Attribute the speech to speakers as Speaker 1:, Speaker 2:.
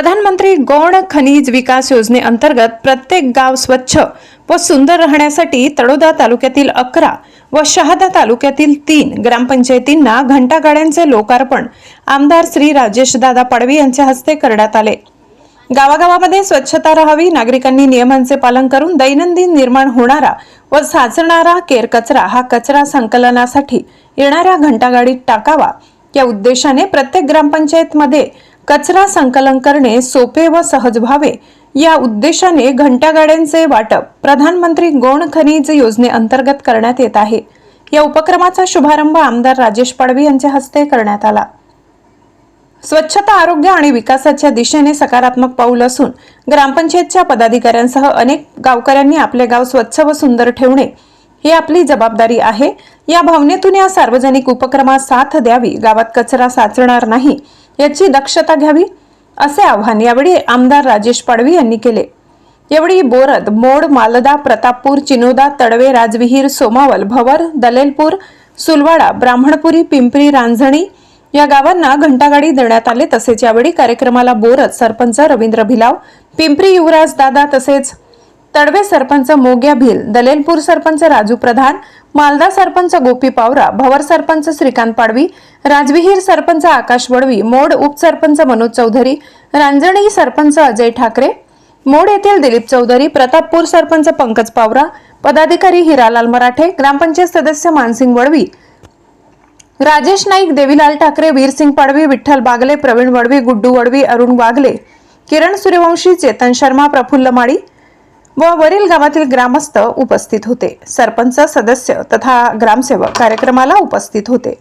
Speaker 1: प्रधानमंत्री गौण खनिज विकास योजनेअंतर्गत प्रत्येक गाव स्वच्छ व सुंदर राहण्यासाठी तळोदा तालुक्यातील अकरा व शहादा तालुक्यातील तीन ग्रामपंचायतींना घंटागाड्यांचे लोकार्पण आमदार श्री राजेशदादा पाडवी यांच्या हस्ते करण्यात आले. गावागावामध्ये स्वच्छता राहावी नागरिकांनी नियमांचे पालन करून दैनंदिन निर्माण होणारा व साचणारा केर कचरा हा कचरा संकलनासाठी येणाऱ्या घंटागाडीत टाकावा या उद्देशाने प्रत्येक ग्रामपंचायतमध्ये कचरा संकलन करणे सोपे व सहज व्हावे या उद्देशाने घंटागाड्यांचे वाटप प्रधानमंत्री गोण खनिज योजनेअंतर्गत करण्यात येत आहे. या उपक्रमाचा शुभारंभ आमदार राजेश पाडवी यांच्या हस्ते करण्यात आला. स्वच्छता आरोग्य आणि विकासाच्या दिशेने सकारात्मक पाऊल असून ग्रामपंचायतच्या पदाधिकाऱ्यांसह अनेक गावकऱ्यांनी आपले गाव स्वच्छ व सुंदर ठेवणे ही आपली जबाबदारी आहे. या भावनेतून या सार्वजनिक उपक्रमास साथ द्यावी. गावात कचरा साचणार नाही. याची दक्षता घ्यावी असे आवाहन यावेळी आमदार राजेश पाडवी यांनी केले. यावेळी बोरद मोड मालदा प्रतापपूर चिनोदा तडवे राजविहीर सोमावल भवर दलेलपूर सुलवाडा ब्राह्मणपुरी पिंपरी रांजणी या गावांना घंटागाडी देण्यात आले. तसेच यावेळी कार्यक्रमाला बोरद सरपंच रवींद्र भिलाव पिंपरी युवराज दादा तसेच तडवे सरपंच मोग्या भिल दलेलपूर सरपंच राजू प्रधान मालदा सरपंच गोपी पावरा भवर सरपंच श्रीकांत पाडवी राजविहीर सरपंच आकाश वडवी मोड उपसरपंच मनोज चौधरी रांजणी सरपंच अजय ठाकरे मोड येथील दिलीप चौधरी प्रतापपूर सरपंच पंकज पावरा पदाधिकारी हिरालाल मराठे ग्रामपंचायत सदस्य मानसिंग वडवी राजेश नाईक देवीलाल ठाकरे वीरसिंग पाडवी विठ्ठल बागले प्रवीण वडवी गुड्डू वडवी अरुण वागले किरण सूर्यवंशी चेतन शर्मा प्रफुल्ल माळी व वरील गावातील ग्रामस्थ उपस्थित होते. सरपंच सदस्य तथा ग्रामसेवक कार्यक्रमाला उपस्थित होते.